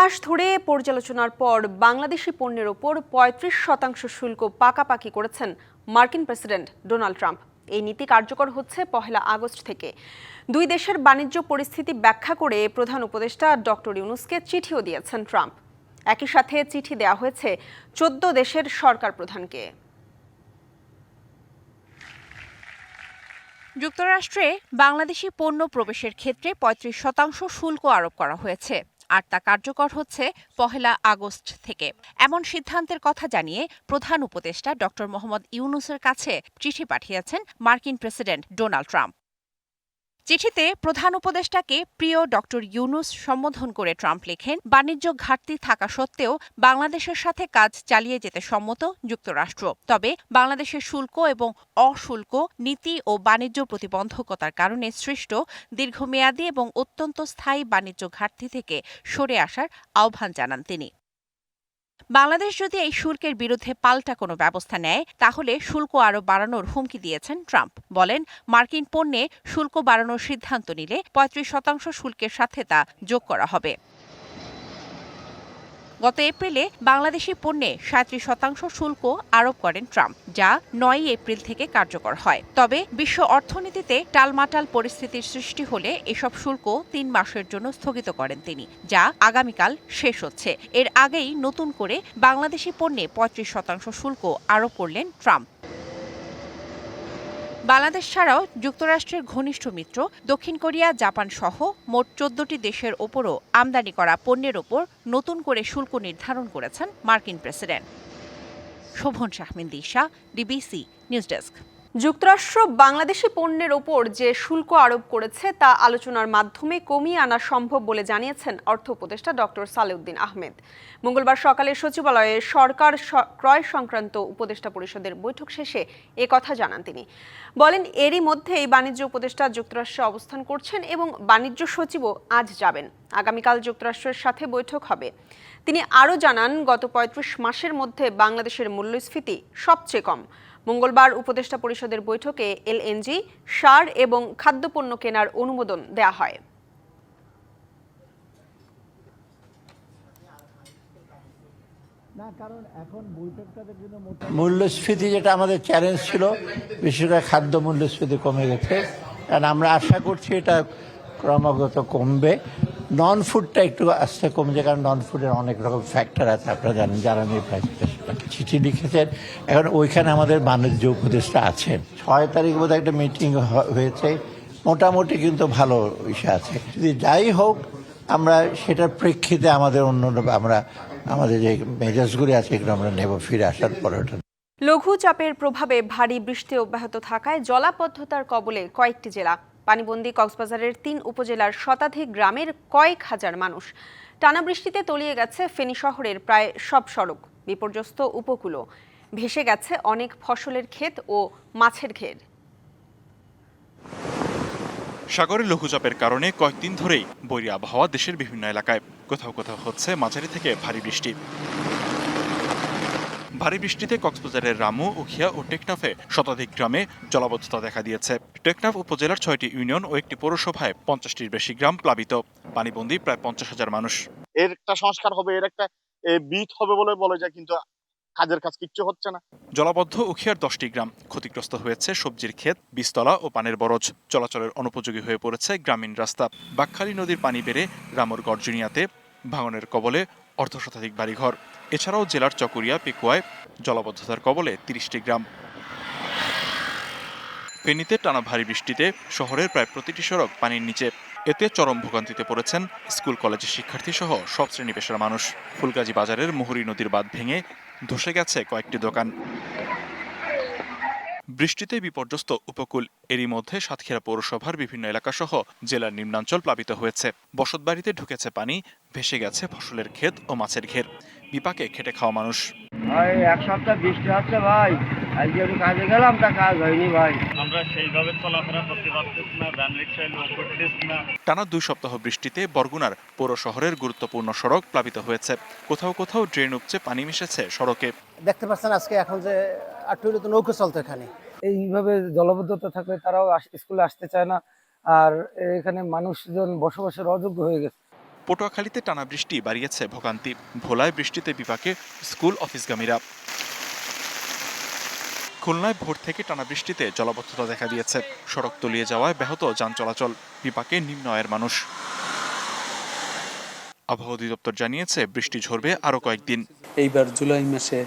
মাস ধরে পর্যালোচনার পর বাংলাদেশি পণ্যের ওপর পঁয়ত্রিশ শতাংশ শুল্ক পাকাপাকি করেছেন মার্কিন প্রেসিডেন্ট ডোনাল্ড ট্রাম্প। এই নীতি কার্যকর হচ্ছে পহেলা আগস্ট থেকে। দুই দেশের বাণিজ্য পরিস্থিতি ব্যাখ্যা করে প্রধান উপদেষ্টা ডক্টর ইউনুসকে চিঠিও দিয়েছেন ট্রাম্প। একই সাথে চিঠি দেওয়া হয়েছে চোদ্দ দেশের সরকার প্রধানকে। যুক্তরাষ্ট্রে বাংলাদেশি পণ্য প্রবেশের ক্ষেত্রে পঁয়ত্রিশ শতাংশ শুল্ক আরোপ করা হয়েছে। আর তা কার্যকর হচ্ছে পহেলা আগস্ট থেকে। এমন সিদ্ধান্তের কথা জানিয়ে প্রধান উপদেষ্টা ড মোহাম্মদ ইউনুসের কাছে চিঠি পাঠিয়েছেন মার্কিন প্রেসিডেন্ট ডোনাল্ড ট্রাম্প। চিঠিতে প্রধান উপদেষ্টাকে প্রিয় ডক্টর ইউনুস সম্বোধন করে ট্রাম্প লেখেন, বাণিজ্য ঘাটতি থাকা সত্ত্বেও বাংলাদেশের সাথে কাজ চালিয়ে যেতে সম্মত যুক্তরাষ্ট্র। তবে বাংলাদেশের শুল্ক এবং অশুল্ক নীতি ও বাণিজ্য প্রতিবন্ধকতার কারণে সৃষ্ট দীর্ঘমেয়াদী এবং অত্যন্ত স্থায়ী বাণিজ্য ঘাটতি থেকে সরে আসার আহ্বান জানান তিনি। বাংলাদেশ যদি এই শুল্কের বিরুদ্ধে পাল্টা কোনো ব্যবস্থা নেয়, তাহলে শুল্ক আরও বাড়ানোর হুমকি দিয়েছেন ট্রাম্প। বলেন, মার্কিন পণ্যে শুল্ক বাড়ানোর সিদ্ধান্ত নিলে পঁয়ত্রিশ শতাংশ শুল্কের সাথে তা যোগ করা হবে। গত এপ্রিলে বাংলাদেশি পণ্যে সাঁত্রিশ শতাংশ শুল্ক আরোপ করেন ট্রাম্প, যা নয় এপ্রিল থেকে কার্যকর হয়। তবে বিশ্ব অর্থনীতিতে টালমাটাল পরিস্থিতির সৃষ্টি হলে এসব শুল্ক তিন মাসের জন্য স্থগিত করেন তিনি, যা আগামীকাল শেষ হচ্ছে। এর আগেই নতুন করে বাংলাদেশি পণ্যে পঁয়ত্রিশ শতাংশ শুল্ক আরোপ করলেন ট্রাম্প। বাংলাদেশ ছাড়াও যুক্তরাষ্ট্রের ঘনিষ্ঠ মিত্র, দক্ষিণ কোরিয়া, জাপান সহ মোট চোদ্দটি দেশের ওপরও আমদানি করা পণ্যের ওপর নতুন করে শুল্ক নির্ধারণ করেছেন মার্কিন president. Shovon Shahmin Disha, DBC news desk. যুক্তরাষ্ট্র বাংলাদেশি পণ্যের ওপর যে শুল্ক আরোপ করেছে তা আলোচনার মাধ্যমে কমিয়ে আনা সম্ভব বলে জানিয়েছেন অর্থ উপদেষ্টা ডক্টর সালেউদ্দিন আহমেদ। মঙ্গলবার সকালে সচিবালয়ে সরকার ক্রয় সংক্রান্ত উপদেষ্টা পরিষদের বৈঠক শেষে এ কথা জানান তিনি। বলেন, এরই মধ্যেই বাণিজ্য উপদেষ্টা যুক্তরাষ্ট্রে অবস্থান করছেন এবং বাণিজ্য সচিবও আজ যাবেন। আগামীকাল যুক্তরাষ্ট্রের সাথে বৈঠক হবে। তিনি আরও জানান গত পঁয়ত্রিশ মাসের মধ্যে বাংলাদেশের মূল্যস্ফীতি সবচেয়ে কম। মঙ্গলবার উপদেষ্টা পরিষদের বৈঠকে এলএনজি সার এবং খাদ্যপণ্য কেনার অনুমোদন দেয়া হয়। মূল্যস্ফীতি যেটা আমাদের চ্যালেঞ্জ ছিল বিশেষ করে খাদ্য মূল্যস্ফীতি কমে গেছে। কারণ আমরা আশা করছি এটা ক্রমাগত কমবে। নন ফুডটা একটু আস্তে কমছে, কারণ নন ফুডের অনেক রকম ফ্যাক্টর আছে, আপনারা জানেন জ্বালানি প্রাইস চিঠি লিখেছেন। এখন ওইখানে আমাদের বাণিজ্য উপদেষ্টা আছেন ছয় তারিখ বোধহয় একটা মিটিং হয়েছে। মোটামুটি কিন্তু ভালো বিষয় আছে। যদি যাই হোক, আমরা সেটার প্রেক্ষিতে আমাদের অন্য আমরা, আমাদের যে মেজাজগুলি আছে, এগুলো আমরা নেব ফিরে আসার পরে ওটা। লঘুচাপের প্রভাবে ভারী বৃষ্টি অব্যাহত থাকায় জলাবদ্ধতার কবলে কয়েকটি জেলা পানিবন্দী কক্সবাজারের তিন উপজেলার শতাধিক গ্রামের কয়েক হাজার মানুষ। টানা বৃষ্টিতে তলিয়ে গেছে ফেনী শহরের প্রায় সব সড়ক। বিপর্যস্ত উপকূলও ভেসে গেছে অনেক ফসলের ক্ষেত ও মাছের ঘের। সাগরের লঘুচাপের কারণে কয়েকদিন ধরেই বৈরী আবহাওয়া দেশের বিভিন্ন এলাকায়। কোথাও কোথাও হচ্ছে মাঝারি থেকে ভারী বৃষ্টি। ভারী বৃষ্টিতে কক্সবাজারের রামু উখিয়া ও টেকনাফে শতাধিক গ্রামে জলাবদ্ধতা দেখা দিয়েছে। টেকনাফ উপজেলার ছয়টি ইউনিয়ন ও একটি পৌরসভায় পঞ্চাশটির বেশি গ্রাম প্লাবিত। পানিবন্দী প্রায় পঞ্চাশ হাজার মানুষ। এর একটা সংস্কার হবে এর একটা বিট হবে বলে বলে যায় কিন্তু কাজের কাজ কিচ্ছু হচ্ছে না। জলাবদ্ধ উখিয়ার দশটি গ্রাম ক্ষতিগ্রস্ত হয়েছে সবজির ক্ষেত বীজতলা ও পানের বরজ। চলাচলের অনুপযোগী হয়ে পড়েছে গ্রামীণ রাস্তা। বাকখালী নদীর পানি বেড়ে রামর গর্জনিয়াতে ভাঙনের কবলে অর্ধ শতাধিক বাড়িঘর। এছাড়াও জেলার চকুরিয়া, পেকুয়ায় জলাবদ্ধতার কবলে তিরিশটি গ্রাম। ফেনীতে টানা ভারী বৃষ্টিতে শহরের প্রায় প্রতিটি সড়ক পানির নিচে। এতে চরম ভোগান্তিতে পড়েছেন স্কুল কলেজের শিক্ষার্থী সহ সব শ্রেণি পেশার মানুষ। ফুলগাজী বাজারের মুহুরী নদীর বাঁধ ভেঙে ধসে গেছে কয়েকটি দোকান। বৃষ্টিতে বিপর্যস্ত উপকূল এরই মধ্যে সাতক্ষীরা পৌরসভার বিভিন্ন এলাকা সহ জেলার নিম্নাঞ্চল প্লাবিত হয়েছে। বসতবাড়িতে ঢুকেছে পানি, ভেসে গেছে ফসলের ক্ষেত ও মাছের ঘের। বিপাকে খেটে খাওয়া মানুষ। এক সপ্তাহ বৃষ্টি হচ্ছে ভাই। আজকে একটু কাজে গেলাম তা কাজ হয়নি ভাই। আমরা সেইভাবে চলাফেরা করতে পারতেছি না ভ্যান রিক্সায় লোক করতেছি না। টানা দুই সপ্তাহ বৃষ্টিতে বরগুনার পৌর শহরের গুরুত্বপূর্ণ সড়ক প্লাবিত হয়েছে। কোথাও কোথাও ড্রেন উপচে পানি মিশেছে সড়কে। দেখতে পাচ্ছেন আজকে এখন যে আটটু তো নৌকো চলতো এখানে। এইভাবে জলবদ্ধতা থাকলে তারাও স্কুলে আসতে চায় না আর এখানে মানুষজন বসবাসের অযোগ্য হয়ে গেছে। পটুয়াখালীতে টানা বৃষ্টি বাড়িয়েছে ভোগান্তি। ভোলায় বৃষ্টিতে বিপাকে স্কুল অফিসগামীরা। খুলনায় ভোর থেকে টানা বৃষ্টিতে জলাবদ্ধতা দেখা দিয়েছে। সড়ক তলিয়ে যাওয়ায় ব্যাহত যান চলাচল বিপাকে নিম্ন আয়ের মানুষ। আবহাওয়া অধিদপ্তর জানিয়েছে বৃষ্টি ঝরবে আরও কয়েকদিন। এইবার জুলাই মাসে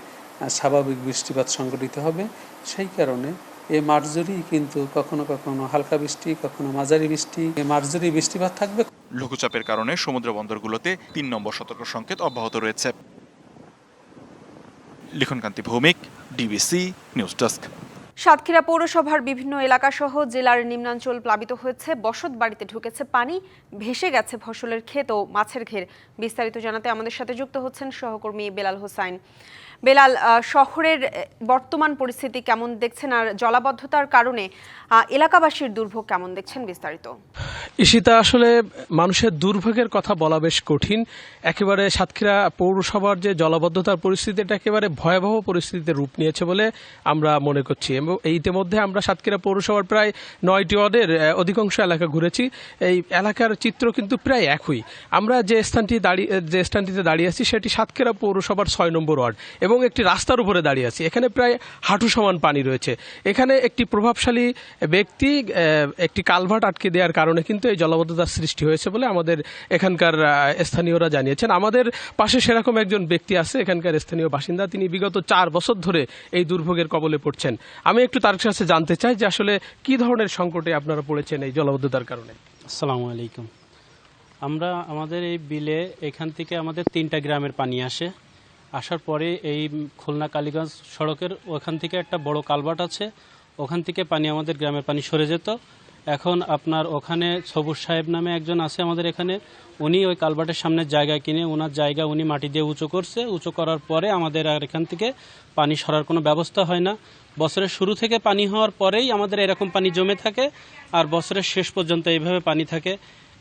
স্বাভাবিক বৃষ্টিপাত সংঘটিত হবে। সেই কারণে এই মার্জরি কিন্তু কখনো কখনো হালকা বৃষ্টি কখনো মাঝারি বৃষ্টি। মার্জরি বৃষ্টিপাত থাকবে। লঘুচাপের কারণে সমুদ্র বন্দরগুলোতে তিন নম্বর সতর্ক সংকেত অব্যাহত রয়েছে। Likhonkanti Bhowmik DBC news desk Satkhira পৌরসভার বিভিন্ন এলাকাসহ জেলার নিম্নাঞ্চল প্লাবিত হয়েছে, বসত বাড়িতে ঢুকেছে পানি, ভেসে গেছে ফসলের ক্ষেত ও মাছের ঘের। বিস্তারিত জানাতে আমাদের সাথে যুক্ত হচ্ছেন সহকর্মী বেলাল হোসাইন। বেলাল শহরের বর্তমান পরিস্থিতি কেমন দেখছেন আর জলাবদ্ধতার কারণে এলাকাবাসীর দুর্ভোগ কেমন দেখছেন বিস্তারিত? ঈশিতা, আসলে মানুষের দুর্ভোগের কথা বলা বেশ কঠিন। একেবারে সাতক্ষীরা পৌরসভার যে জলাবদ্ধতার পরিস্থিতি, এটা একেবারে ভয়াবহ পরিস্থিতিতে রূপ নিয়েছে বলে আমরা মনে করছি। এবং ইতিমধ্যে আমরা সাতক্ষীরা পৌরসভার প্রায় নয়টি ওয়ার্ডের অধিকাংশ এলাকা ঘুরেছি। এই এলাকার চিত্র কিন্তু প্রায় একই। আমরা যে স্থানটি দাঁড়িয়ে, যে স্থানটিতে দাঁড়িয়ে আছি, সেটি সাতক্ষীরা পৌরসভার ছয় নম্বর ওয়ার্ড। এবং একটি রাস্তার উপরে দাঁড়িয়ে আছি। এখানে প্রায় হাঁটু সমান পানি রয়েছে। এখানে একটি প্রভাবশালী ব্যক্তি একটি কালভার্ট আটকে দেওয়ার কারণে কিন্তু এই জলাবদ্ধতার সৃষ্টি হয়েছে বলে আমাদের এখানকার স্থানীয়রা জানিয়েছেন। আমাদের পাশে সেরকম একজন ব্যক্তি আছে, এখানকার স্থানীয় বাসিন্দা। তিনি বিগত চার বছর ধরে এই দুর্ভোগের কবলে পড়ছেন। আমি একটু তার কাছে জানতে চাই যে আসলে কি ধরনের সংকটে আপনারা পড়েছেন এই জলাবদ্ধতার কারণে। আসসালামু আলাইকুম। আমরা, আমাদের এই বিলে এখান থেকে আমাদের তিনটা গ্রামের পানি আসে। আসার পরে এই খুলনা কালীগঞ্জ সড়কের ওখান থেকে একটা বড় কালভার্ট আছে। ওখান থেকে পানি আমাদের গ্রামের পানি সরে যেত। এখন আপনার ওখানে সবুজ সাহেব নামে একজন আছে আমাদের এখানে। উনি ওই কালভার্টের সামনে জায়গা কিনে ওনার জায়গা উনি মাটি দিয়ে উঁচু করছে। উঁচু করার পরে আমাদের আর এখান থেকে পানি সরার কোনো ব্যবস্থা হয় না। বছরের শুরু থেকে পানি হওয়ার পরেই আমাদের এরকম পানি জমে থাকে। আর বছরের শেষ পর্যন্ত এইভাবে পানি থাকে।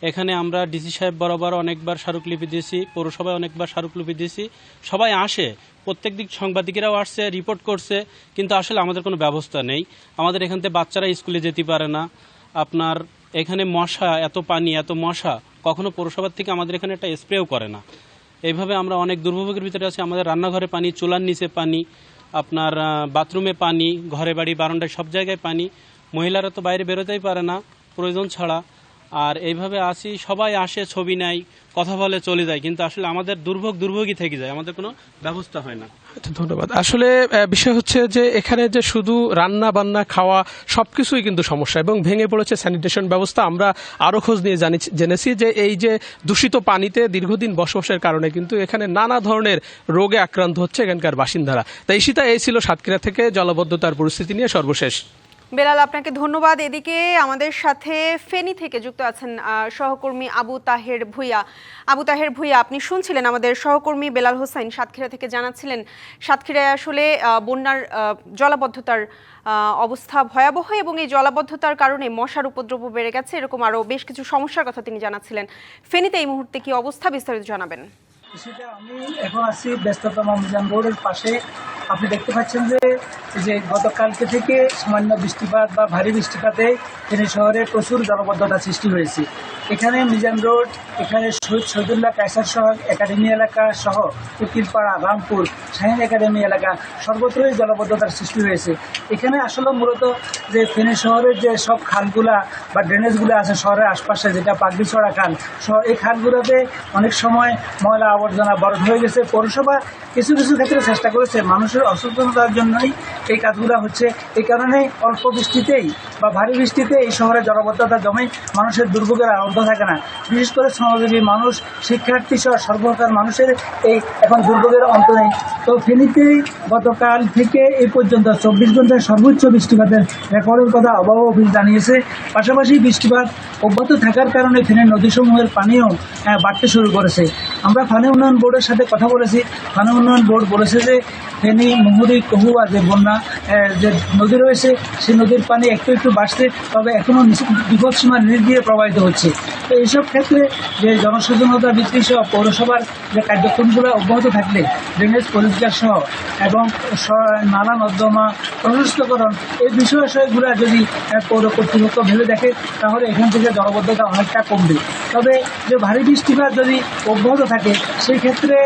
এখানে আমরা ডিসি সাহেব বরাবর অনেকবার স্মারকলিপি দিয়েছি, পৌরসভায় অনেকবার স্মারকলিপি দিয়েছি। সবাই আসে, প্রত্যেক দিক সাংবাদিকেরাও আসছে রিপোর্ট করছে, কিন্তু আসলে আমাদের কোনো ব্যবস্থা নেই। আমাদের এখান থেকে বাচ্চারা স্কুলে যেতে পারে না। আপনার এখানে মশা, এত পানি, এত মশা, কখনো পৌরসভার থেকে আমাদের এখানে একটা স্প্রেও করে না। এইভাবে আমরা অনেক দুর্ভোগের ভিতরে আছি। আমাদের রান্নাঘরে পানি, চুলার নিচে পানি, আপনার বাথরুমে পানি ঘরে বাড়ি, বারান্দায় সব জায়গায় পানি। মহিলারা তো বাইরে বেরোতেই পারে না, প্রয়োজন ছাড়া। আর এইভাবে আসি সবাই আসে ছবি নেয় কথা বলে চলে যায় কিন্তু আসলে আমাদের দুর্ভোগ দুর্ভোগই থেকে যায় আমাদের কোনো ব্যবস্থা হয় না। আচ্ছা, ধন্যবাদ। আসলে বিষয় হচ্ছে যে এখানে যে শুধু রান্না বান্না খাওয়া সবকিছুই কিন্তু সমস্যা এবং ভেঙে পড়েছে স্যানিটেশন ব্যবস্থা আমরা আরও খোঁজ নিয়ে জানি জেনেছি যে এই যে দূষিত পানিতে দীর্ঘদিন বসবাসের কারণে কিন্তু এখানে নানা ধরনের রোগে আক্রান্ত হচ্ছে এখানকার বাসিন্দারা। তাই ঈশিতা এই ছিল সাতক্ষীরা থেকে জলবদ্ধতার পরিস্থিতি নিয়ে সর্বশেষ। বেলাল, আপনাকে ধন্যবাদ। এদিকে আমাদের সাথে ফেনী থেকে যুক্ত আছেন সহকর্মী আবু তাহের ভুইয়া। আবু তাহের ভুইয়া, আপনি শুনছিলেন আমাদের সহকর্মী বেলাল হোসাইন সাতক্ষীরা থেকে জানাচ্ছিলেন। সাতক্ষীরায় আসলে বন্যার জলাবদ্ধতার অবস্থা ভয়াবহ এবং এই জলাবদ্ধতার কারণে মশার উপদ্রব বেড়ে গেছে। এরকম আরও বেশ কিছু সমস্যার কথা তিনি জানাচ্ছিলেন। ফেনীতে এই মুহূর্তে কি অবস্থা, বিস্তারিত জানাবেন। সেটা আমি এখন আছি ব্যস্ততম মিজান রোডের পাশে। আপনি দেখতে পাচ্ছেন যে যে গতকালকে থেকে সামান্য বৃষ্টিপাত বা ভারী বৃষ্টিপাতে তিনি শহরে প্রচুর জলবদ্ধতা সৃষ্টি হয়েছে। এখানে মিজান রোড, এখানে শহীদ শহীদুল্লাহ কায়সার শহর, একাডেমি এলাকা সহ উকিলপাড়া, রামপুর শাহিন একাডেমি এলাকা সর্বত্রই জলবদ্ধতার সৃষ্টি হয়েছে। এখানে আসলে মূলত যে ফেনী শহরের যে সব খালগুলা বা ড্রেনেজগুলো আছে শহরের আশপাশে, যেটা পাগড়িছড়া খাল এই খালগুলোতে অনেক সময় ময়লা আবর্জনা বরফ হয়ে গেছে। পৌরসভা কিছু কিছু ক্ষেত্রে চেষ্টা করেছে মানুষের অসচেতনতার জন্যই এই কাজগুলো হচ্ছে। এই কারণে অল্প বৃষ্টিতেই বা ভারী বৃষ্টিতে এই শহরে জলবদ্ধতা জমে মানুষের দুর্ভোগের আর অন্ত থাকে না। বিশেষ করে শ্রমজীবী মানুষ, শিক্ষার্থী সহ সর্বকার মানুষের এই এখন দুর্ভোগের অন্ত নেই। তো ফেনীতে গতকাল থেকে এই পর্যন্ত চব্বিশ ঘন্টায় সর্বোচ্চ বৃষ্টিপাতের রেকর্ডের কথা আবহাওয়া অফিস জানিয়েছে। পাশাপাশি বৃষ্টিপাত অব্যাহত থাকার কারণে ফেনীর নদীসমূহের পানিও বাড়তে শুরু করেছে। আমরা পানি উন্নয়ন বোর্ডের সাথে কথা বলেছি। পানি উন্নয়ন বোর্ড বলেছে যে, ফেনী, মুহুরি, কহুয়া যে বন্যা যে নদী রয়েছে, সেই নদীর পানি একটু একটু বাড়ছে, তবে এখনও বিপদ সীমার নিচ দিয়ে প্রবাহিত হচ্ছে। তো এইসব ক্ষেত্রে যে জনসচেতনতা বৃদ্ধি সহ পৌরসভার যে কার্যক্রমগুলো অব্যাহত থাকলে ড্রেনেজ পরিষ্কার সহ এবং নালা নর্দমা প্রশস্তকরণ এই বিষয় বিষয়গুলো যদি পৌর কর্তৃপক্ষ ভেবে দেখে তাহলে এখান থেকে জলবদ্ধতা অনেকটা কমবে। তবে যে ভারী বৃষ্টিপাত যদি অব্যাহত থাকে সেই ক্ষেত্রে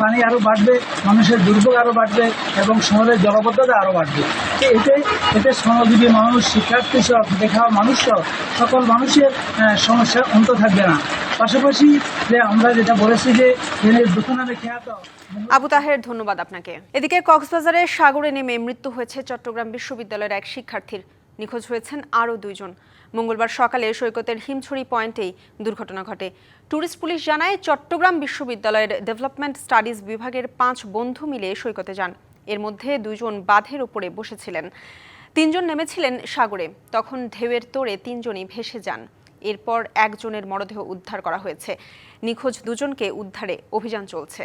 পানি আরও বাড়বে মানুষের দুর্ভোগ আরও বাড়বে এবং শহরের জলবদ্ধতা আরও বাড়বে। এতে এতে শ্রমজীবী মানুষ শিক্ষার্থী সহ দেখা মানুষ সকল মানুষের আহ, সমস্যার অন্ত থাকবে না। পাশাপাশি, যে আমরা যেটা বলেছি যে ট্রেনের দুটো নামে খ্যাত, আবু তাহের, ধন্যবাদ আপনাকে। এদিকে কক্সবাজারের সাগরে নেমে মৃত্যু হয়েছে চট্টগ্রাম বিশ্ববিদ্যালয়ের এক শিক্ষার্থীর। নিখোঁজ হয়েছেন আরও দুইজন। মঙ্গলবার সকালে সৈকতের হিমছড়ি পয়েন্টেই দুর্ঘটনা ঘটে। ট্যুরিস্ট পুলিশ জানায়, চট্টগ্রাম বিশ্ববিদ্যালয়ের ডেভেলপমেন্ট স্টাডিজ বিভাগের পাঁচ বন্ধু মিলে সৈকতে যান। এর মধ্যে দুজন বাঁধের উপরে বসেছিলেন। তিনজন নেমেছিলেন সাগরে। তখন ঢেউয়ের তোড়ে তিনজনই ভেসে যান। এরপর একজনের মরদেহ উদ্ধার করা হয়েছে। নিখোঁজ দুজনকে উদ্ধারে অভিযান চলছে।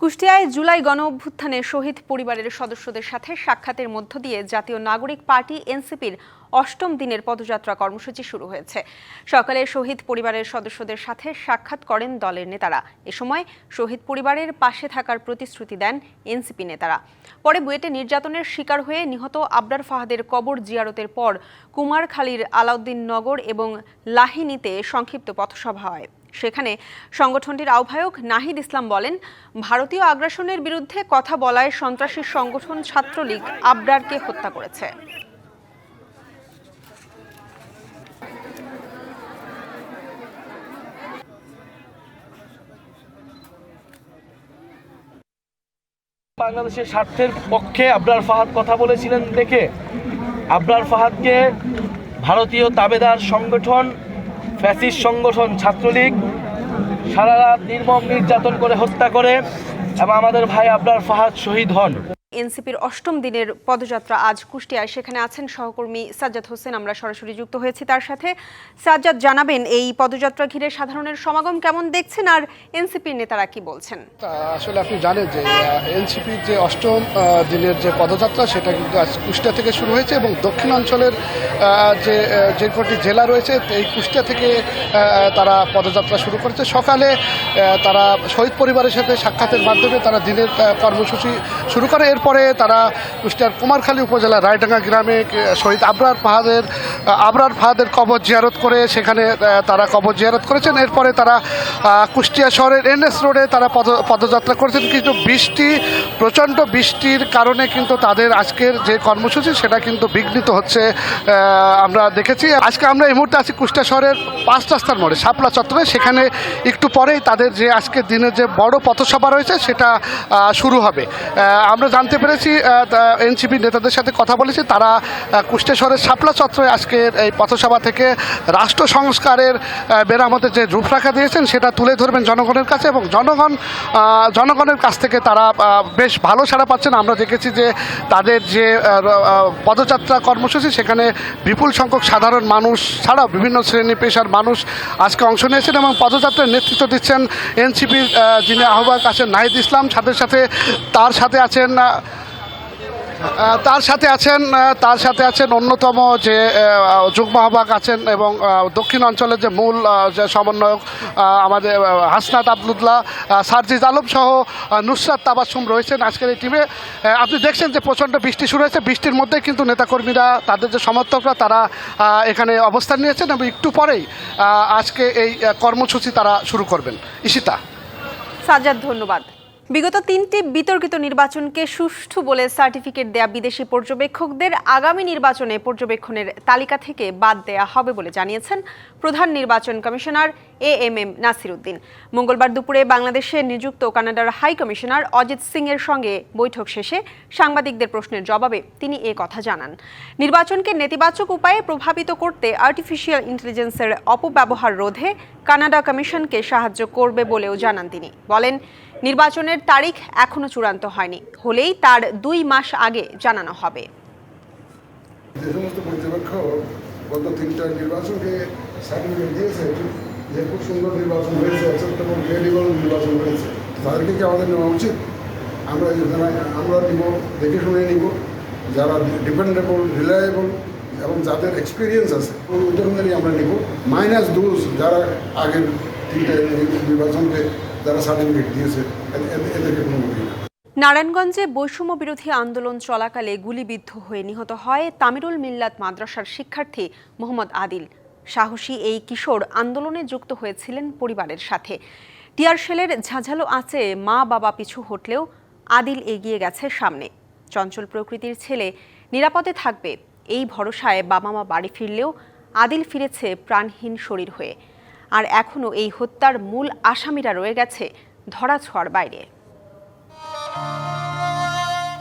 কুষ্টিয়ায় জুলাই গণ অভ্যুত্থানে শহীদ পরিবারের সদস্যদের সাথে সাক্ষাতের মধ্য দিয়ে জাতীয় নাগরিক পার্টি, এনসিপির অষ্টম দিনের পদযাত্রা কর্মসূচি শুরু হয়েছে। সকালে শহীদ পরিবারের সদস্যদের সাথে সাক্ষাৎ করেন দলের নেতারা। এ সময় শহীদ পরিবারের পাশে থাকার প্রতিশ্রুতি দেন এনসিপি নেতারা। পরে বুয়েটে নির্যাতনের শিকার হয়ে নিহত আবরার ফাহাদের কবর জিয়ারতের পর কুমারখালীর আলাউদ্দিন নগর এবং লাহিনীতে সংক্ষিপ্ত পথসভা হয়। সেখানে সংগঠনটির আহ্বায়ক নাহিদ ইসলাম বলেন, ভারতীয় আগ্রাসনের বিরুদ্ধে কথা বলায় সন্ত্রাসী সংগঠন ছাত্রলীগ আবরারকে হত্যা করেছে। বাংলাদেশের স্বার্থের পক্ষে আবরার ফাহাদ কথা বলেছিলেন দেখে আবরার ফাহাদকে ভারতীয় তাবেদার সংগঠন ফ্যাসিস সংগঠন, ছাত্রলীগ সারা রাত নির্মম নির্যাতন করে হত্যা করে এবং আমাদের ভাই আবরার ফাহাদ শহীদ হন। এনসিপির অষ্টম দিনের পদযাত্রা আজ কুষ্টিয়ায়। সেখানে আছেন সহকর্মী সাজ্জাদ হোসেন। আমরা সরাসরি যুক্ত হয়েছি তার সাথে। সাজ্জাদ, জানাবেন, এই পদযাত্রা ঘিরে সাধারণের সমাগম কেমন দেখছেন আর এনসিপির নেতারা কি বলছেন? আসলে আপনি জানেন যে এনসিপির যে অষ্টম দিনের যে পদযাত্রা, সেটা কিন্তু আজ কুষ্টিয়া থেকে শুরু হয়েছে এবং দক্ষিণাঞ্চলের যে যে কটি জেলা রয়েছে, এই কুষ্টিয়া থেকে তারা পদযাত্রা শুরু করেছে। সকালে তারা শহীদ পরিবারের সাথে সাক্ষাতের মাধ্যমে তারা দিনের কর্মসূচি শুরু করে। এরপরে তারা কুষ্টিয়ার কুমারখালী উপজেলার রায়ডাঙ্গা গ্রামে শহীদ আবরার ফাহাদের আবরার ফাহাদের কবর জিয়ারত করে সেখানে তারা কবর জিয়ারত করেছেন। এরপরে তারা কুষ্টিয়া শহরের এনএস রোডে তারা পদ, পদযাত্রা করেছেন। কিন্তু বৃষ্টি, প্রচণ্ড বৃষ্টির কারণে কিন্তু তাদের আজকের যে কর্মসূচি, সেটা কিন্তু বিঘ্নিত হচ্ছে আমরা দেখেছি। আজকে আমরা এই মুহূর্তে আছি কুষ্টিয়া শহরের পাঁচ রাস্তার মোড়ে, শাপলা চত্বরে। সেখানে একটু পরেই তাদের যে আজকের দিনের যে বড় পথসভা রয়েছে, সেটা শুরু হবে। আমরা জানতে পেরেছি এনসিপি নেতাদের সাথে কথা বলেছি। তারা শহরের শাপলা চত্বরে আজকের এই পথসভা থেকে রাষ্ট্র সংস্কারের মেরামতের যে রূপরেখা দিয়েছেন, সেটা তুলে ধরবেন জনগণের কাছে এবং জনগণ জনগণের কাছ থেকে তারা বেশ ভালো সাড়া পাচ্ছেন। আমরা দেখেছি যে তাদের যে পদযাত্রা কর্মসূচি, সেখানে বিপুল সংখ্যক সাধারণ মানুষ ছাড়াও বিভিন্ন শ্রেণি পেশার মানুষ আজকে অংশ নিয়েছেন এবং পদযাত্রার নেতৃত্ব দিচ্ছেন এনসিপির যিনি আহ্বায়ক আছেন নাহিদ ইসলাম। সাথে সাথে তার সাথে আছেন তার সাথে আছেন তার সাথে আছেন অন্যতম যে আহ, যুগ্ম আহ্বায়ক আছেন এবং দক্ষিণ অঞ্চলের যে মূল যে সমন্বয়ক আমাদের হাসনাত আবদুল্লাহ সার্জিজ আলম সহ নুসরাত তাবাসুম রয়েছেন আজকের এই টিমে আপনি দেখছেন যে প্রচণ্ড বৃষ্টি শুরু হয়েছে। বৃষ্টির মধ্যে কিন্তু নেতাকর্মীরা তাদের যে সমর্থকরা তারা এখানে অবস্থান নিয়েছেন এবং একটু পরেই আজকে এই কর্মসূচি তারা শুরু করবেন। ইশিতা সাজ্জাদ ধন্যবাদ। বিগত তিনটি বিতর্কিত নির্বাচনকে সুষ্ঠু বলে সার্টিফিকেট দেয়া বিদেশি পর্যবেক্ষকদের আগামী নির্বাচনে পর্যবেক্ষণের তালিকা থেকে বাদ দেয়া হবে বলে জানিয়েছেন প্রধান নির্বাচন commissioner A M M Nasir Uddin মঙ্গলবার দুপুরে বাংলাদেশে নিযুক্ত কানাডার হাই কমিশনার অজিত সিং এর সঙ্গে বৈঠক শেষে সাংবাদিকদের প্রশ্নের জবাবে তিনি এ কথা জানান। নির্বাচনকে নেতিবাচক উপায়ে প্রভাবিত করতে আর্টিফিশিয়াল ইন্টেলিজেন্সের অপব্যবহার রোধে কানাডা কমিশনকে সাহায্য করবে বলেও জানান তিনি। বলেন নির্বাচনের তারিখ এখনও চূড়ান্ত হয়নি। হলেই তার দুই মাস আগে জানানো হবে। যে সমস্ত পর্যবেক্ষক গত তিনটা নির্বাচনকে সার্টিফিকেট দিয়েছে যে খুব সুন্দর নির্বাচন হয়েছে অ্যাকসেপ্টেবল ক্রেডিবল নির্বাচন হয়েছে। তাদেরকে কি আমাদের নেওয়া উচিত? আমরা যারা আমরা নিব, দেখে শুনে নিব। যারা ডিপেন্ডেবল রিলায়েবল এবং যাদের এক্সপিরিয়েন্স আছে ওই ধরনেরই আমরা নিব। মাইনাস দোজ যারা আগের তিনটা নির্বাচনকে যারা সার্টিফিকেট দিয়েছে এদেরকে কোনো মতেই না নারায়ণগঞ্জে বৈষম্য বিরোধী আন্দোলন চলাকালে গুলিবিদ্ধ হয়ে নিহত হয় তামিরুল মিল্লাত মাদ্রাসার শিক্ষার্থী মোহাম্মদ আদিল। সাহসী এই কিশোর আন্দোলনে যুক্ত হয়েছিলেন পরিবারের সাথে। টিয়ার শেলের ঝাঁঝালো আঁচে মা বাবা পিছু হটলেও আদিল এগিয়ে গেছে সামনে। চঞ্চল প্রকৃতির ছেলে নিরাপদে থাকবে, এই ভরসায় বাবা মা বাড়ি ফিরলেও আদিল ফিরেছে প্রাণহীন শরীর হয়ে। আর এখনও এই হত্যার মূল আসামিরা রয়ে গেছে ধরাছোঁয়ার বাইরে।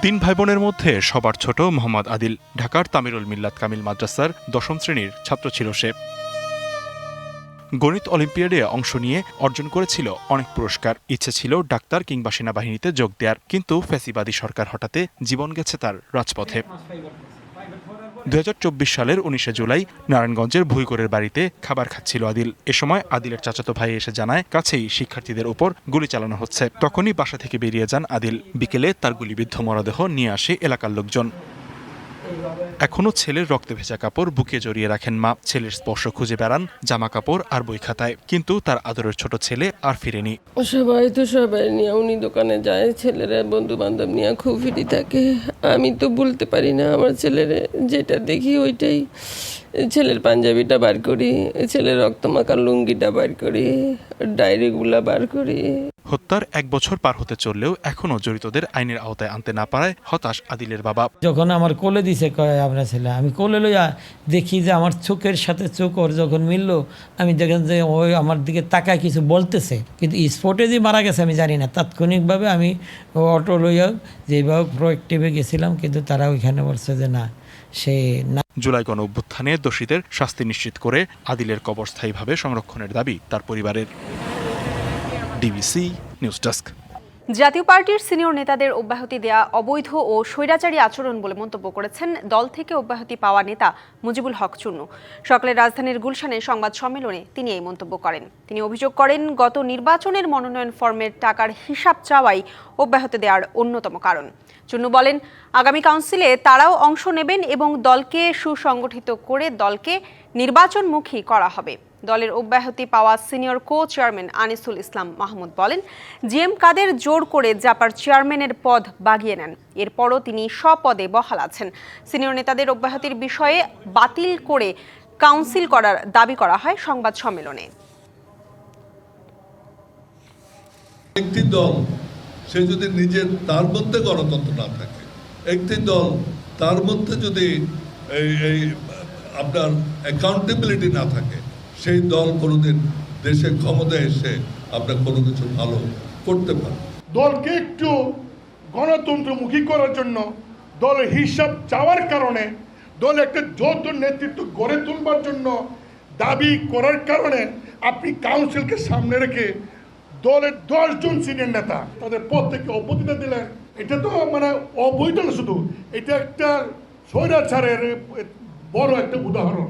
তিন ভাই বোনের মধ্যে সবার ছোট মোহাম্মদ আদিল, ঢাকার তামিরুল মিল্লাত কামিল মাদ্রাসার দশম শ্রেণির ছাত্র ছিল সে। গণিত অলিম্পিয়াডে অংশ নিয়ে অর্জন করেছিল অনেক পুরস্কার। ইচ্ছে ছিল ডাক্তার কিংবা সেনাবাহিনীতে যোগ দেওয়ার কিন্তু ফ্যাসিবাদী সরকার হঠাতে জীবন গেছে তার রাজপথে। দুই হাজার চব্বিশ সালের উনিশে জুলাই নারায়ণগঞ্জের ভুইকোরের বাড়িতে খাবার খাচ্ছিল আদিল। এ সময় আদিলের চাচাতো ভাই এসে জানায়, কাছেই শিক্ষার্থীদের উপর গুলি চালানো হচ্ছে। তখনই বাসা থেকে বেরিয়ে যান আদিল। বিকেলে তার গুলিবিদ্ধ মরদেহ নিয়ে আসে এলাকার লোকজন। এখনও ছেলের রক্তে ভেজা কাপড় বুকে জড়িয়ে রাখেন মা। ছেলের স্পর্শ খুঁজে বেড়ান জামা কাপড় আর বই খাতায়। কিন্তু তার আদরের ছোট ছেলে আর ফিরেনি। সবাই তো সবাই নিয়ে, উনি দোকানে যায়, ছেলেরা বন্ধু বান্ধব নিয়ে খুব ফিরি থাকে। আমি তো বলতে পারি না আমার ছেলের যেটা দেখি ওইটাই। ছেলের পাঞ্জাবিটা বার করি ছেলের রক্তমাখা লুঙ্গিটা বার করি ডায়েরিগুলা বার করি। হত্যার এক বছর পার হতে চললেও এখনও জড়িতদের আইনের আওতায় আনতে না পারায় হতাশ আদিলের বাবা। যখন আমার কোলে দিছে কয় আপনার ছেলে আমি কোলে লইয়া দেখি যে আমার চোখের সাথে চোখ ওর যখন মিললো আমি দেখেন যে ওই আমার দিকে তাকায় কিছু বলতেছে। কিন্তু স্পটে যে মারা গেছে আমি জানি না। তাৎক্ষণিকভাবে আমি অটো লইয়া যেভাবে প্রোয়েক্টিভে গেছিলাম কিন্তু তারা ওইখানে বলছে যে না সে জুলাই গণ অভ্যুত্থানে দোষীদের শাস্তি নিশ্চিত করে আদিলের কবর স্থায়ীভাবে সংরক্ষণের দাবি তার পরিবারের। DBC news desk. জাতীয় পার্টির সিনিয়র নেতাদের অব্যাহতি দেয়া অবৈধ ও স্বৈরাচারী আচরণ বলে মন্তব্য করেছেন দল থেকে অব্যাহতি পাওয়া নেতা মুজিবুল হক চুন্নু সকালে রাজধানীর গুলশানে সংবাদ সম্মেলনে তিনি এই মন্তব্য করেন। তিনি অভিযোগ করেন, গত নির্বাচনের মনোনয়ন ফর্মের টাকার হিসাব চাওয়াই অব্যাহতি দেওয়ার অন্যতম কারণ। চুন্নু বলেন, আগামী কাউন্সিলে তারাও অংশ নেবেন এবং দলকে সুসংগঠিত করে দলকে নির্বাচনমুখী করা হবে। দলের অব্যাহতি পাওয়া senior co chairman Anisul Islam Mahmud বলেন, জিএম কাদের জোর করে জাপার চেয়ারম্যানের পদ বাগিয়ে নেন। এরপরও তিনি স্বপদে বহাল আছেন। সিনিয়র নেতাদের অব্যাহতির বিষয়ে বাতিল করে কাউন্সিল করার দাবি করা হয় সংবাদ সম্মেলনে। একটি দল, সে যদি নিজের, তার মধ্যে গণতন্ত্র না থাকে, একটি দল, তার মধ্যে যদি আপনার অ্যাকাউন্টেবিলিটি না থাকে সেই দল কোনোদিন দেশে ক্ষমতায় এসে আপনার কোনো কিছু ভালো করতে পারে দলকে একটু গণতন্ত্রমুখী করার জন্য দলের হিসাব চাওয়ার কারণে, দল একটা যৌথ নেতৃত্ব গড়ে তুলবার জন্য দাবি করার কারণে আপনি কাউন্সিলকে সামনে রেখে দলের দশজন সিনিয়র নেতা তাদের পদ থেকে অব্যাহতিটা দিলেন। এটা তো মানে অবৈধ শুধু, এটা একটা স্বৈরাচারের বড় একটা উদাহরণ।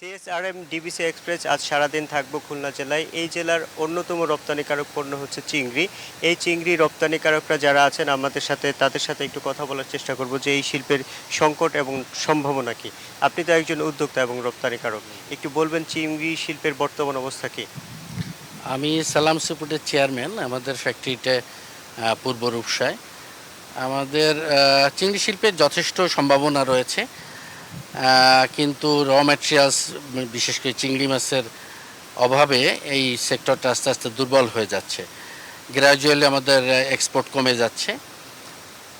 সিএসআরএম, ডিবিসি এক্সপ্রেস আজ সারাদিন থাকব খুলনা জেলায়। এই জেলার অন্যতম রপ্তানিকারক পণ্য হচ্ছে চিংড়ি। এই চিংড়ি রপ্তানিকারকরা যারা আছেন, আমাদের সাথে, তাদের সাথে একটু কথা বলার চেষ্টা করব যে এই শিল্পের সংকট এবং সম্ভাবনা কি। আপনি তো একজন উদ্যোক্তা এবং রপ্তানিকারক। একটু বলবেন, চিংড়ি শিল্পের বর্তমান অবস্থা কি? আমি সালাম সুপুটের চেয়ারম্যান আমাদের ফ্যাক্টরিতে পূর্ব রূপসায়। আমাদের চিংড়ি শিল্পের যথেষ্ট সম্ভাবনা রয়েছে। কিন্তু র ম্যাটেরিয়ালস বিশেষ করে চিংড়ি মাছের অভাবে এই সেক্টরটা আস্তে আস্তে দুর্বল হয়ে যাচ্ছে। গ্র্যাজুয়ালি আমাদের এক্সপোর্ট কমে যাচ্ছে।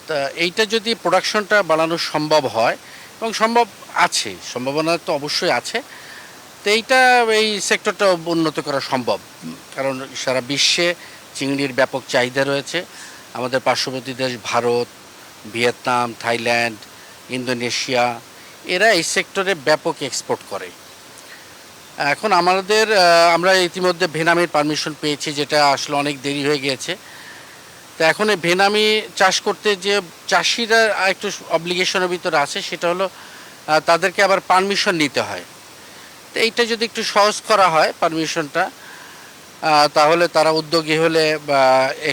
তা এইটা যদি প্রোডাকশনটা বাড়ানো সম্ভব হয়, এবং সম্ভব আছে, সম্ভাবনা তো অবশ্যই আছে, তো এইটা এই সেক্টরটা উন্নত করা সম্ভব। কারণ সারা বিশ্বে চিংড়ির ব্যাপক চাহিদা রয়েছে। আমাদের পার্শ্ববর্তী দেশ ভারত, ভিয়েতনাম, থাইল্যান্ড, ইন্দোনেশিয়া এরা এই সেক্টরে ব্যাপক এক্সপোর্ট করে। এখন আমাদের আমরা ইতিমধ্যে ভেনামির পারমিশন পেয়েছি, যেটা আসলে অনেক দেরি হয়ে গিয়েছে। তো এখন এই ভেনামি চাষ করতে যে চাষিরা একটু অব্লিগেশনের ভিতরে আছে, সেটা হলো তাদেরকে আবার পারমিশন নিতে হয়। তো এইটা যদি একটু সহজ করা হয় পারমিশনটা তাহলে তারা উদ্যোগী হলে বা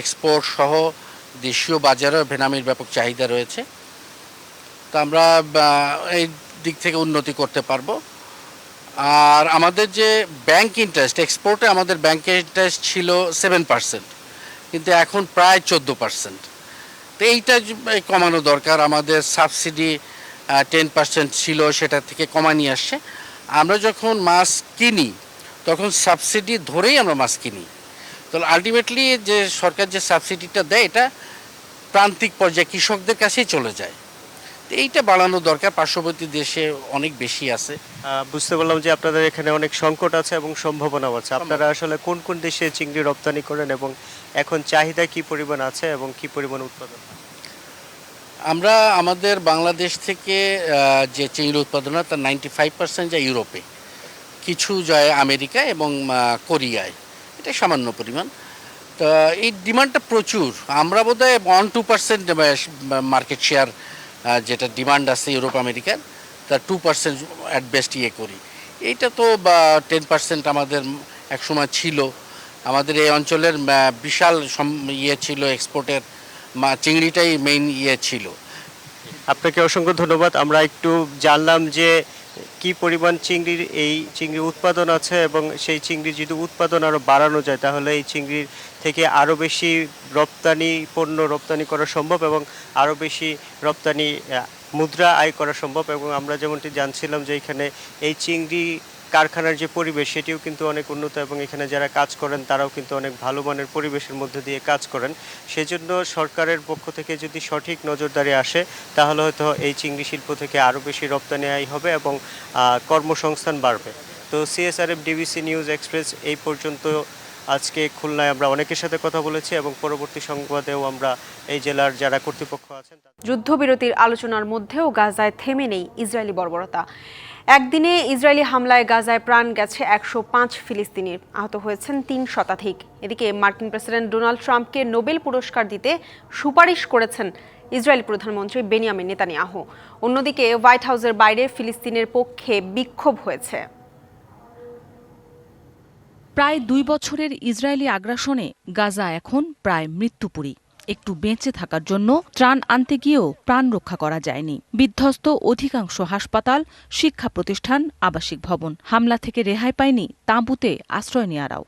এক্সপোর্ট সহ দেশীয় বাজারেও ভেনামির ব্যাপক চাহিদা রয়েছে। তো আমরা এই দিক থেকে উন্নতি করতে পারব। আর আমাদের যে ব্যাংক ইন্টারেস্ট এক্সপোর্টে আমাদের ব্যাংকের ইন্টারেস্ট ছিল সেভেন পার্সেন্ট কিন্তু এখন প্রায় চোদ্দ পার্সেন্ট তো এইটা কমানো দরকার, আমাদের সাবসিডি টেন পার্সেন্ট ছিল, সেটা থেকে কমায় নিয়ে আসছে। আমরা যখন মাছ কিনি, তখন সাবসিডি ধরেই আমরা মাছ কিনি। তো আলটিমেটলি যে সরকার যে সাবসিডিটা দেয়, এটা প্রান্তিক পর্যায়ে কৃষকদের কাছেই চলে যায়। এইটা বাড়ানো দরকার। পার্শ্ববর্তী দেশে অনেক বেশি আছে। বুঝতে পারলাম যে আপনাদের এখানে অনেক সংকট আছে এবং সম্ভাবনাও আছে। আপনারা আসলে কোন কোন দেশে চিংড়ি রপ্তানি করেন এবং এখন চাহিদা কি পরিমাণ আছে এবং কি পরিমাণ উৎপাদন? আমরা আমাদের বাংলাদেশ থেকে যে চিংড়ি উৎপাদন হয় তার নাইনটি ফাইভ পার্সেন্ট যায় ইউরোপে। কিছু যায় আমেরিকা এবং কোরিয়ায়। এটা সামান্য পরিমাণ। তো এই ডিমান্ডটা প্রচুর। আমরা বোধহয় one two percent market share যেটা ডিমান্ড আছে ইউরোপ আমেরিকার তার টু পার্সেন্ট অ্যাট বেস্ট ইয়ে করি। এইটা তো টেন পার্সেন্ট আমাদের একসময় ছিল। আমাদের এই অঞ্চলের বিশাল ইয়ে ছিল এক্সপোর্টের চিংড়িটাই মেইন ইয়ে ছিল। আপনাকে অসংখ্য ধন্যবাদ। আমরা একটু জানলাম যে কি পরিমাণ চিংড়ির এই চিংড়ির উৎপাদন আছে এবং সেই চিংড়ির যদি উৎপাদন আরও বাড়ানো যায়, তাহলে এই চিংড়ির থেকে আরও বেশি রপ্তানি, পণ্য রপ্তানি করা সম্ভব এবং আরও বেশি রপ্তানি মুদ্রা আয় করা সম্ভব এবং আমরা যেমনটি জানছিলাম যে এখানে এই চিংড়ি কারখানার যে পরিবেশ, সেটিও কিন্তু অনেক উন্নত এবং এখানে যারা কাজ করেন, তারাও কিন্তু অনেক ভালো মানের পরিবেশের মধ্যে দিয়ে কাজ করেন। সেজন্য সরকারের পক্ষ থেকে যদি সঠিক নজরদারি আসে, তাহলে হয়তো এই চিংড়ি শিল্প থেকে আরও বেশি রপ্তানি আয় হবে এবং কর্মসংস্থান বাড়বে। তো সিএসআরএফ ডিবিসি নিউজ এক্সপ্রেস এই পর্যন্ত আজকে খুলনায় আমরা অনেকের সাথে কথা বলেছি এবং পরবর্তী সংবাদেও আমরা এই জেলার যারা কর্তৃপক্ষ আছেন যুদ্ধবিরতির আলোচনার মধ্যেও গাজায় থেমে নেই ইসরায়েলি বর্বরতা। একদিনে ইসরায়েলি হামলায় গাজায় প্রাণ গেছে একশো পাঁচ ফিলিস্তিনির আহত হয়েছেন তিন শতাধিক। এদিকে মার্কিন প্রেসিডেন্ট ডোনাল্ড ট্রাম্পকে নোবেল পুরস্কার দিতে সুপারিশ করেছেন ইসরায়েলি প্রধানমন্ত্রী বেনিয়ামিন নেতানিয়াহু। অন্যদিকে হোয়াইট হাউসের বাইরে ফিলিস্তিনের পক্ষে বিক্ষোভ হয়েছে। প্রায় দুই বছরের ইসরায়েলি আগ্রাসনে গাজা এখন প্রায় মৃত্যুপুরী। একটু বেঁচে থাকার জন্য ত্রাণ আনতে গিয়েও প্রাণ রক্ষা করা যায়নি। বিধ্বস্ত অধিকাংশ হাসপাতাল, শিক্ষা প্রতিষ্ঠান, আবাসিক ভবন হামলা থেকে রেহাই পায়নি তাঁবুতে আশ্রয় নেয়ারাও।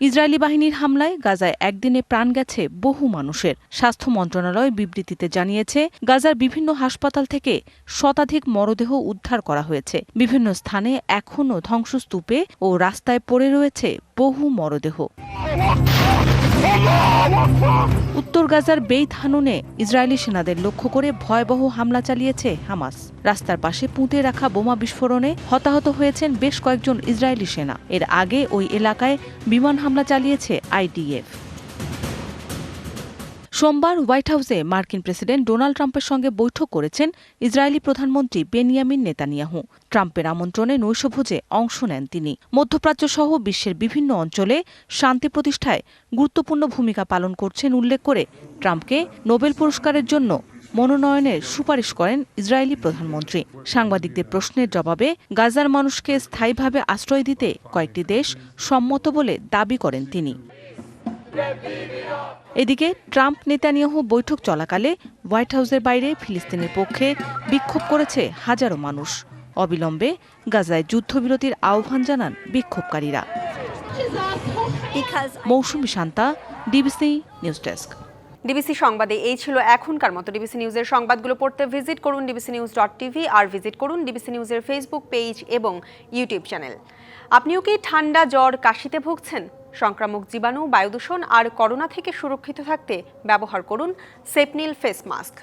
ইসরায়েলি বাহিনীর হামলায় গাজায় একদিনে প্রাণ গেছে বহু মানুষের। স্বাস্থ্য মন্ত্রণালয় বিবৃতিতে জানিয়েছে, গাজার বিভিন্ন হাসপাতাল থেকে শতাধিক মরদেহ উদ্ধার করা হয়েছে। বিভিন্ন স্থানে এখনও ধ্বংসস্তূপে ও রাস্তায় পড়ে রয়েছে বহু মরদেহ। উত্তর গাজার বেইত হানুনে ইসরায়েলি সেনাদের লক্ষ্য করে ভয়াবহ হামলা চালিয়েছে হামাস। রাস্তার পাশে পুঁতে রাখা বোমা বিস্ফোরণে হতাহত হয়েছেন বেশ কয়েকজন ইসরায়েলি সেনা। এর আগে ওই এলাকায় বিমান হামলা চালিয়েছে আইডিএফ। সোমবার হোয়াইট হাউসে মার্কিন প্রেসিডেন্ট ডোনাল্ড ট্রাম্পের সঙ্গে বৈঠক করেছেন ইসরায়েলি প্রধানমন্ত্রী বেনিয়ামিন নেতানিয়াহু। ট্রাম্পের আমন্ত্রণে নৈশভোজে অংশ নেন তিনি। মধ্যপ্রাচ্য সহ বিশ্বের বিভিন্ন অঞ্চলে শান্তি প্রতিষ্ঠায় গুরুত্বপূর্ণ ভূমিকা পালন করছেন উল্লেখ করে ট্রাম্পকে নোবেল পুরস্কারের জন্য মনোনয়নের সুপারিশ করেন ইসরায়েলি প্রধানমন্ত্রী। সাংবাদিকদের প্রশ্নের জবাবে গাজার মানুষকে স্থায়ীভাবে আশ্রয় দিতে কয়েকটি দেশ সম্মত বলে দাবি করেন তিনি। এদিকে ট্রাম্প নেতানিয়াহু বৈঠক চলাকালে হোয়াইট হাউসের বাইরে ফিলিস্তিনের পক্ষে বিক্ষোভ করেছে হাজারো মানুষ। অবিলম্বে গাজায় যুদ্ধবিরতির আহ্বান জানান বিক্ষোভকারীরা। Mousumi Shanta, DBC news desk. DBC সংবাদে এই ছিল এখনকার মতো। ডিবিসি নিউজের সংবাদগুলো পড়তে ভিজিট করুন ডিবিসি নিউজ ডট টিভি আর ভিজিট করুন ডিবিসি নিউজের ফেসবুক পেজ এবং ইউটিউব চ্যানেল। আপনিও কি ঠান্ডা, জ্বর, কাশিতে ভুগছেন? সংক্রামক জীবাণু বায়ুদূষণ আর করোনা থেকে সুরক্ষিত থাকতে ব্যবহার করুন সেপনিল ফেস মাস্ক।